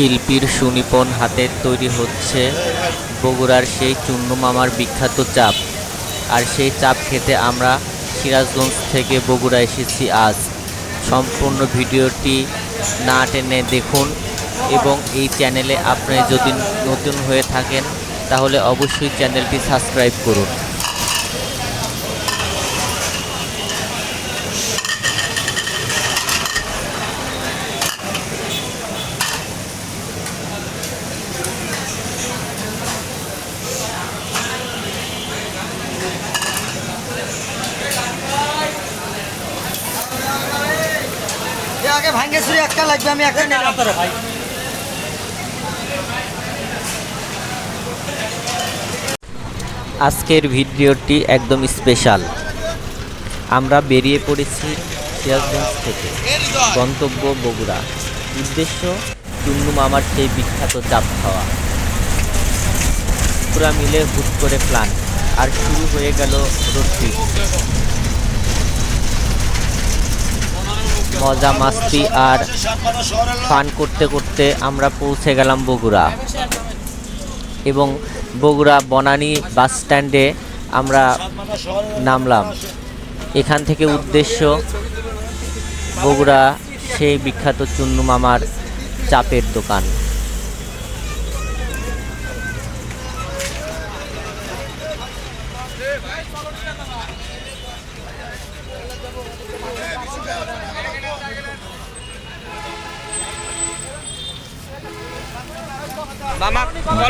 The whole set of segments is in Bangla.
শিল্পীর সুনিপন হাতের তৈরি হচ্ছে বগুড়ার সেই চুন্নু মামার বিখ্যাত চাপ। আর সেই চাপ খেতে আমরা সিরাজগঞ্জ থেকে বগুড়া এসেছি আজ। সম্পূর্ণ ভিডিওটি না টেনে দেখুন এবং এই চ্যানেলে আপনি যদি নতুন হয়ে থাকেন, তাহলে অবশ্যই চ্যানেলটি সাবস্ক্রাইব করুন এ আগে ভাঙ্গে চুরি একটা লাগবে আমি একটা নিলাম আজকের ভিডিওটি একদম স্পেশাল। আমরা বেরিয়ে পড়েছি সিরাজগঞ্জ থেকে। গন্তব্য বগুড়া। উদ্দেশ্য চুন্নু মামার সেই বিখ্যাত চাপ খাওয়া। পুরা মিলে হুট করে প্ল্যান আর শুরু হয়ে গেল রোড ট্রিপ মজা, মাস্তি আর ফান করতে করতে আমরা পৌঁছে গেলাম বগুড়া। এবং বগুড়া বনানী বাস স্ট্যান্ডে আমরা নামলাম। এখান থেকে উদ্দেশ্য, বগুড়া সেই বিখ্যাত চুন্নু মামার চাপের দোকান।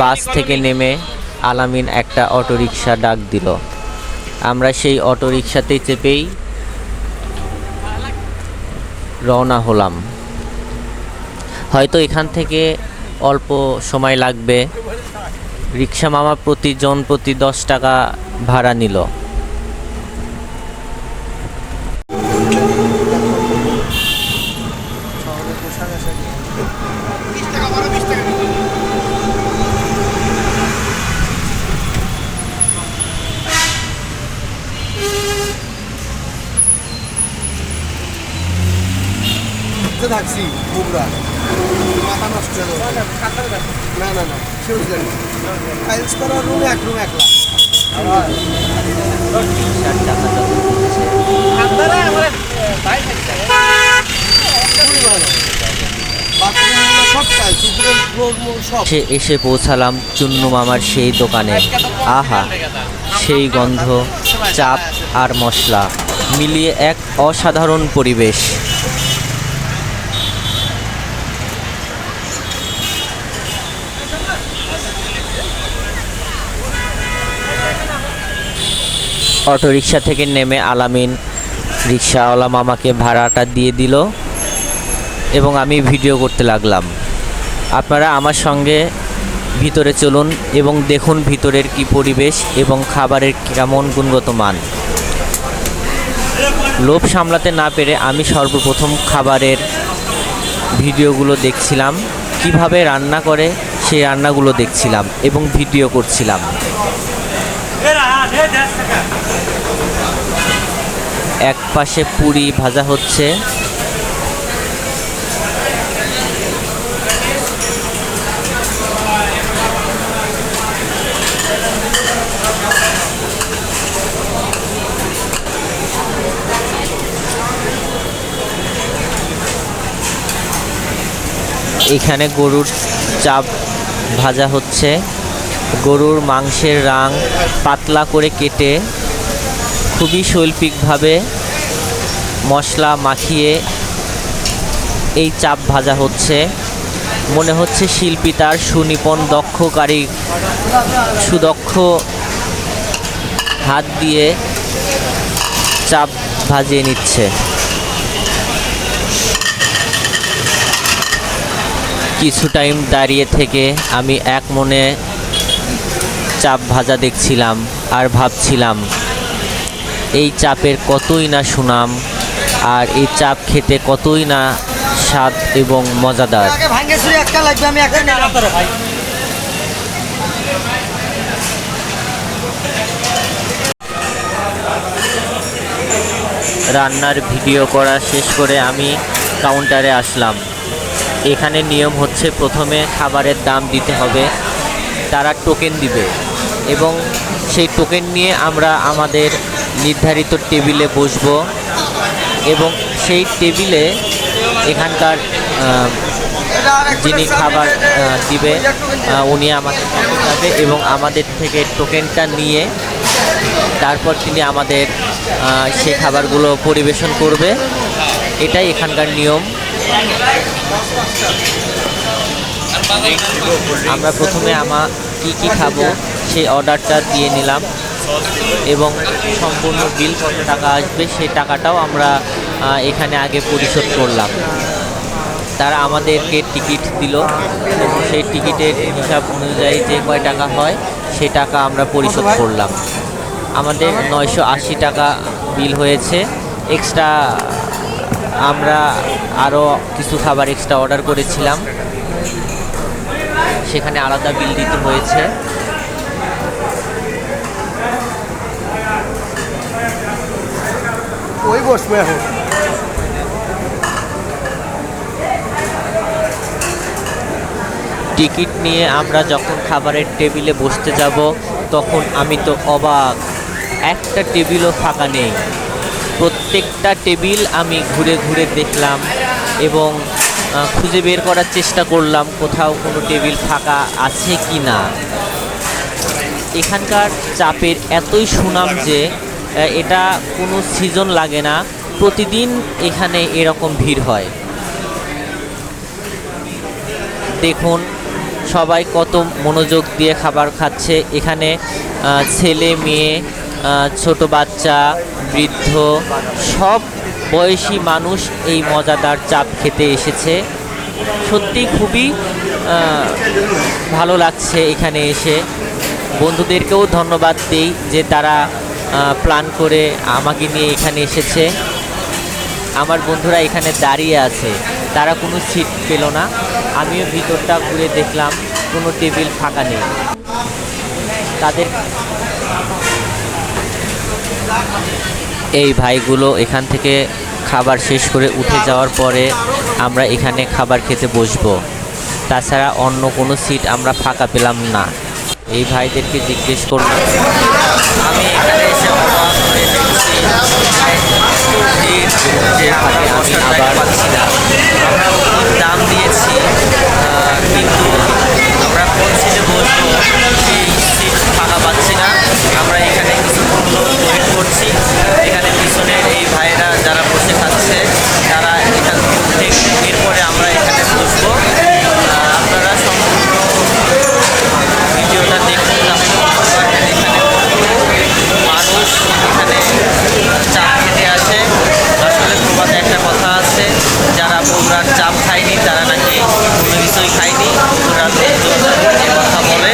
বাস থেকে নেমে আলামিন একটা অটোরিকশা ডাক দিল। আমরা সেই অটোরিকশাতে চেপেই রওনা হলাম। হয়তো এখান থেকে অল্প সময় লাগবে। রিক্সা মামা প্রতিজন প্রতি দশ টাকা ভাড়া নিল। থাকছি মাথা নষ্ট না না না সেও জানি টাইলস করা রুম এক রুম এসে পৌঁছালাম চুন্নু মামার সেই দোকানে। আহা, সেই গন্ধ, চাপ আর মশলা, মিলিয়ে এক অসাধারণ পরিবেশ। অটোরিকশা থেকে নেমে আলামিন রিক্সাওয়ালা মামাকে ভাড়াটা দিয়ে দিল এবং আমি ভিডিও করতে লাগলাম। আপনারা আমার সঙ্গে ভিতরে চলুন এবং দেখুন ভিতরের কি পরিবেশ এবং খাবারের কেমন গুণগত মান। লোভ সামলাতে না পেরে আমি সর্বপ্রথম খাবারের ভিডিওগুলো দেখছিলাম, কীভাবে রান্না করে সেই রান্নাগুলো দেখছিলাম এবং ভিডিও করছিলাম। এক পাশে পুরি ভাজা হচ্ছে। এখানে গরুর চাপ ভাজা হচ্ছে। গরুর মাংসের রাং পাতলা করে কেটে খুবই শৈল্পিকভাবে মশলা মাখিয়ে এই চাপ ভাজা হচ্ছে। মনে হচ্ছে শিল্পী তার সুনিপুণ দক্ষ কারি সুদক্ষ হাত দিয়ে চাপ ভাজিয়ে নিচ্ছে। কিছু টাইম দাঁড়িয়ে থেকে আমি এক মনে চাপ ভাজা দেখছিলাম আর ভাবছিলাম এই চাপের কতই না সুনাম আর এই চাপ খেতে কতই না স্বাদ এবং মজাদার। রান্নার ভিডিও করা শেষ করে আমি কাউন্টারে আসলাম। এখানে নিয়ম হচ্ছে প্রথমে খাবারের দাম দিতে হবে তারা টোকেন দিবে। এবং সেই টোকেন নিয়ে আমরা আমাদের নির্ধারিত টেবিলে বসবো এবং সেই টেবিলে এখানকার যিনি খাবার দিবে উনি সাথে যাবে এবং আমাদের থেকে টোকেনটা নিয়ে তারপর তিনি আমাদের সেই খাবারগুলো পরিবেশন করবে। এটাই এখানকার নিয়ম। আমরা প্রথমে আমা কি কি খাব সেই অর্ডারটা দিয়ে নিলাম। এবং সম্পূর্ণ বিল কত টাকা আসবে সেই টাকাটাও আমরা এখানে আগে পরিশোধ করলাম। তারা আমাদেরকে টিকিট দিল এবং সেই টিকিটের হিসাব অনুযায়ী যে কয় টাকা হয়, সে টাকা আমরা পরিশোধ করলাম। আমাদের নয়শো আশি টাকা বিল হয়েছে। এক্সট্রা আমরা আরও কিছু খাবার এক্সট্রা অর্ডার করেছিলাম। সেখানে আলাদা বিল দিতে হয়েছে। ওই বসবে এখন। টিকিট নিয়ে আমরা যখন খাবারের টেবিলে বসতে যাব, তখন আমি তো অবাক। একটা টেবিলও ফাঁকা নেই। প্রত্যেকটা টেবিল আমি ঘুরে ঘুরে দেখলাম এবং খুঁজে বের করার চেষ্টা করলাম কোথাও কোনো টেবিল ফাঁকা আছে কি না এখানকার চাপের এতই সুনাম যে এটা কোনো সিজন লাগে না। প্রতিদিন এখানে এরকম ভিড় হয়। দেখুন, সবাই কত মনোযোগ দিয়ে খাবার খাচ্ছে। এখানে ছেলে, মেয়ে ছোট বাচ্চা, বৃদ্ধ, সব বয়সী মানুষ এই মজাদার চাপ খেতে এসেছে। সত্যি খুবই ভালো লাগছে এখানে এসে। বন্ধুদেরকেও ধন্যবাদ দিই যে তারা প্ল্যান করে আমাকে নিয়ে এখানে এসেছে। আমার বন্ধুরা এখানে দাঁড়িয়ে আছে। তারা কোনো সিট পেল না। আমিও ভিতরটা ঘুরে দেখলাম, কোনো টেবিল ফাঁকা নেই। তাদের এই ভাইগুলো এখান থেকে খাবার শেষ করে উঠে যাওয়ার পরে আমরা এখানে খাবার খেতে বসবো। তাছাড়া অন্য কোনো সিট আমরা ফাঁকা পেলাম না। এই ভাইদেরকে জিজ্ঞেস করলাম, আমি এখানে এসে অবাক হয়ে দেখছি আমি আবার পাচ্ছি না আমরা দাম দিয়েছি কিন্তু আমরা কোন সিটে বসবো সেই সিট ফাঁকা পাচ্ছি না। আমরা এখানে কিছুক্ষণ করছি এখানে পিছনের এই ভাইরা যারা বসে খাচ্ছে তারা এখান থেকে উঠে এরপরে আমরা এখানে বসবো আহ, আপনারা সম্পূর্ণ ভিডিওটা দেখুন তাহলে বুঝতে পারবেন এখানে কত মানুষ এখানে চাপ খেতে আসে আসলে প্রবাদে একটা কথা আছে যারা বগুড়ার চাপ খায়নি তারা নাকি কোনো কিছুই খায়নি বগুড়ার লোকজন এ কথা বলে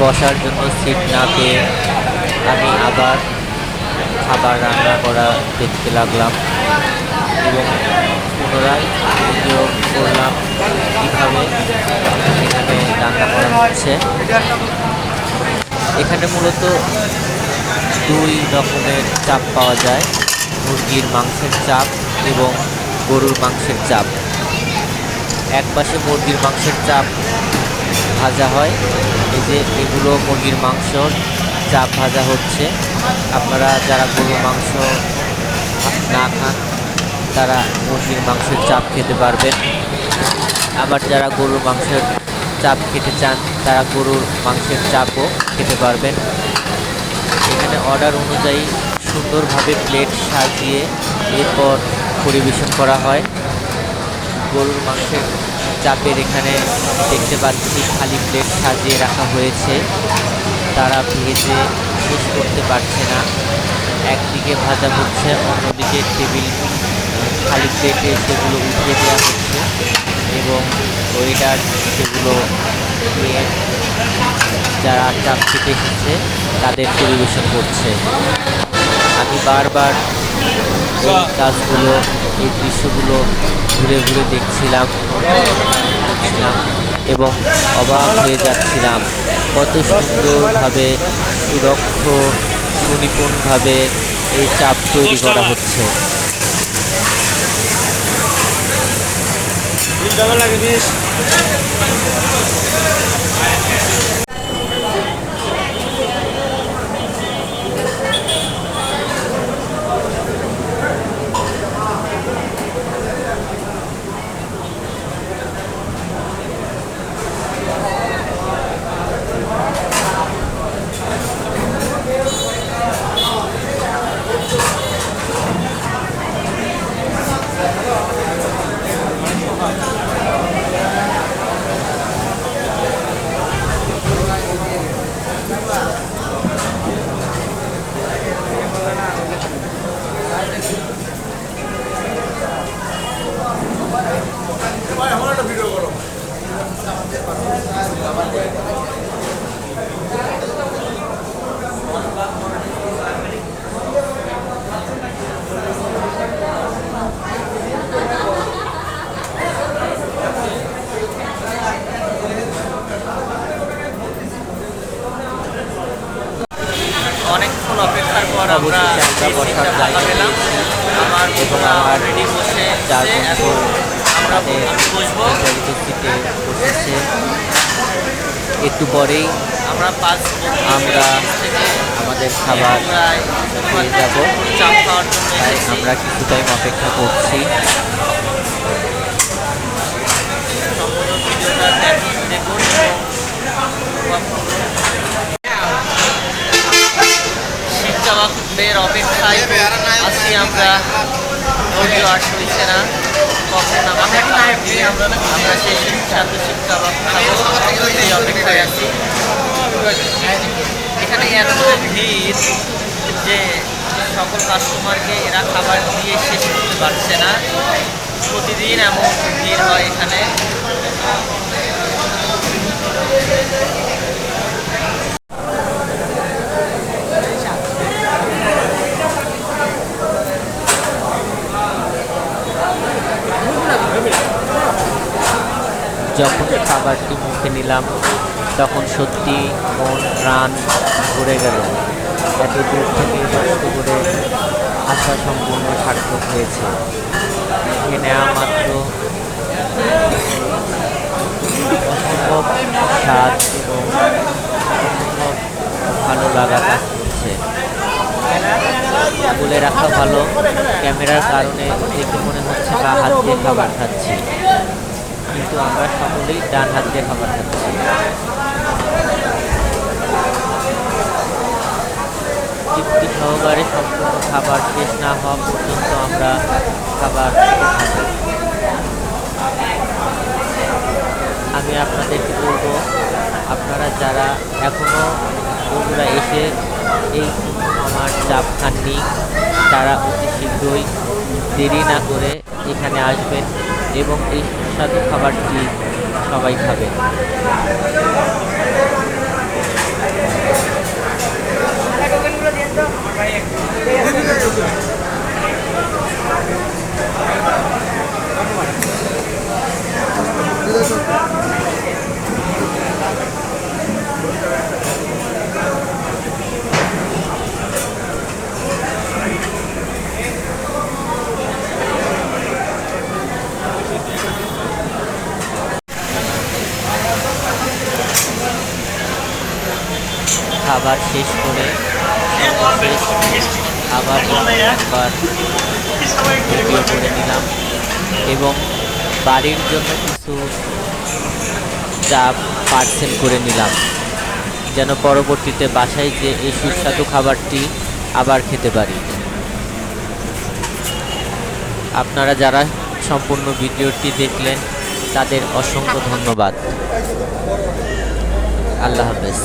বসার জন্য সিট না পেয়ে আমি আবার খাবার রান্না করা দেখতে লাগলাম এবং পুনরায় ভিডিও করলাম কীভাবে এখানে রান্না করা হচ্ছে। এখানে মূলত দুই রকমের চাপ পাওয়া যায়, মুরগির মাংসের চাপ এবং গরুর মাংসের চাপ। এক পাশে মুরগির মাংসের চাপ ভাজা হয় যে এগুলো মুরগির মাংস চাপ ভাজা হচ্ছে, আপনারা যারা গরুর মাংস না খান, তারা মুরগির মাংসের চাপ খেতে পারবেন। আবার যারা গরুর মাংসের চাপ খেতে চান, তারা গরুর মাংসের চাপও খেতে পারবেন। এখানে অর্ডার অনুযায়ী সুন্দরভাবে প্লেট সাজিয়ে এরপর পরিবেশন করা হয়। গরুর মাংসের চাপের এখানে দেখতে পাচ্ছি খালি প্লেট সাজিয়ে রাখা হয়েছে। তারা ভেজে শেষ করতে পারছে না। একদিকে ভাজা হচ্ছে, অন্যদিকে টেবিল খালি প্লেটে সেগুলো উঠিয়ে দেওয়া হচ্ছে এবং ওয়েটার সেগুলো নিয়ে যারা চাপ খেতে এসেছে, তাদের পরিবেশন করছে। আমি বারবার এই কাজগুলো, এই দৃশ্যগুলো ঘুরে ঘুরে দেখছিলাম দেখছিলাম এবং অবাক হয়ে যাচ্ছিলাম। কত সুন্দরভাবে সুরক্ষ সুনিপুণভাবে এই চাপ তৈরি করা হচ্ছে। অনেকক্ষণ অপেক্ষার পর আমরা অবশেষে আমরা চার বন্ধু আমাদের সিটে বসেছে। একটু পরেই আমরা পাঁচ আমরা আমাদের খাবার পেয়ে যাব। তাই আমরা কিছু টাইম অপেক্ষা করছি। দেখুন এবং উপভোগ করুন। শিখ কাবাবের অপেক্ষায় আছি আমরা। ধৈর্য আর সইছে না, কখন আমাদের আমরা সেই শিখ কাবাব সেই অপেক্ষায় আছি। এখানে এত ভিড় যে সকল কাস্টমারকে এরা খাবার দিয়ে শেষ করতে পারছে না। প্রতিদিন এমন ভিড় হয় এখানে। যখন খাবারটি মুখে নিলাম, তখন সত্যি মন, প্রাণ ভরে গেল। এত দূর থেকে কষ্ট করে আসা সম্পূর্ণ সার্থক হয়েছে। মুখে নেওয়া মাত্র অসম্ভব স্বাদ এবং অসম্ভব ভালো লাগা কাজ করছে। বলে রাখা ভালো, ক্যামেরার কারণে দেখে মনে হচ্ছে বা হাত দিয়ে খাবার খাচ্ছি। কিন্তু আমরা সকলেই ডান হাত দিয়ে খাবার খাচ্ছি তৃপ্তি সহকারে সম্পূর্ণ খাবার শেষ না হওয়া পর্যন্ত আমরা খাবার আমি আপনাদেরকে বলব, আপনারা যারা এখনও বন্ধুরা এসে এই আমার চাপ খাননি, তারা অতি শীঘ্রই দেরি না করে এখানে আসবেন। এবং এই সুস্বাদু খাবারটি সবাই খাবে। খাবার শেষ করে সর্বশেষ আবার একবার ভিডিও করে নিলাম এবং বাড়ির জন্য কিছু চাপ পার্সেল করে নিলাম। যেন পরবর্তীতে বাসায় যে এই সুস্বাদু খাবারটি আবার খেতে পারি। আপনারা যারা সম্পূর্ণ ভিডিওটি দেখলেন, তাদের অসংখ্য ধন্যবাদ। আল্লাহ হাফেজ।